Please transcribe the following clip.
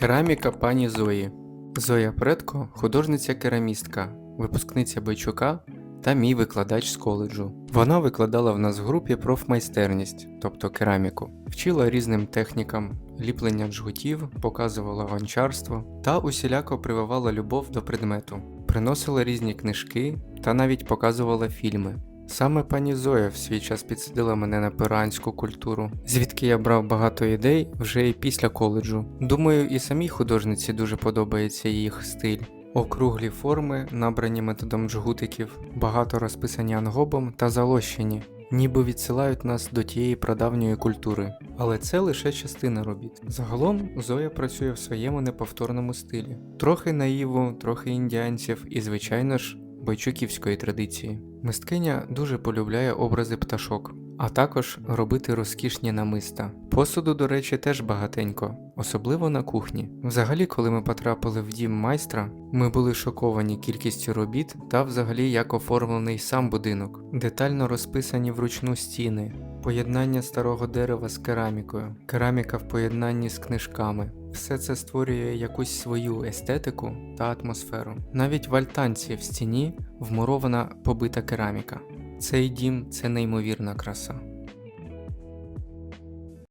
Кераміка пані Зої. Зоя Предко художниця-керамістка, випускниця Бойчука та мій викладач з коледжу. Вона викладала в нас в групі профмайстерність, тобто кераміку, вчила різним технікам, ліплення джгутів, показувала гончарство та усіляко прививала любов до предмету, приносила різні книжки та навіть показувала фільми. Саме пані Зоя в свій час підсадила мене на перуанську культуру, звідки я брав багато ідей вже і після коледжу. Думаю, і самій художниці дуже подобається їх стиль. Округлі форми, набрані методом джгутиків, багато розписані ангобом та залощені, ніби відсилають нас до тієї прадавньої культури. Але це лише частина робіт. Загалом Зоя працює в своєму неповторному стилі, трохи наїву, трохи індіанців і, звичайно ж, бойчуківської традиції. Мисткиня дуже полюбляє образи пташок, а також робити розкішні намиста. Посуду, до речі, теж багатенько, особливо на кухні. Взагалі, коли ми потрапили в дім майстра, ми були шоковані кількістю робіт та взагалі як оформлений сам будинок, детально розписані вручну стіни, поєднання старого дерева з керамікою, кераміка в поєднанні з книжками. Все це створює якусь свою естетику та атмосферу. Навіть в альтанці в стіні вмурована побита кераміка. Цей дім це неймовірна краса.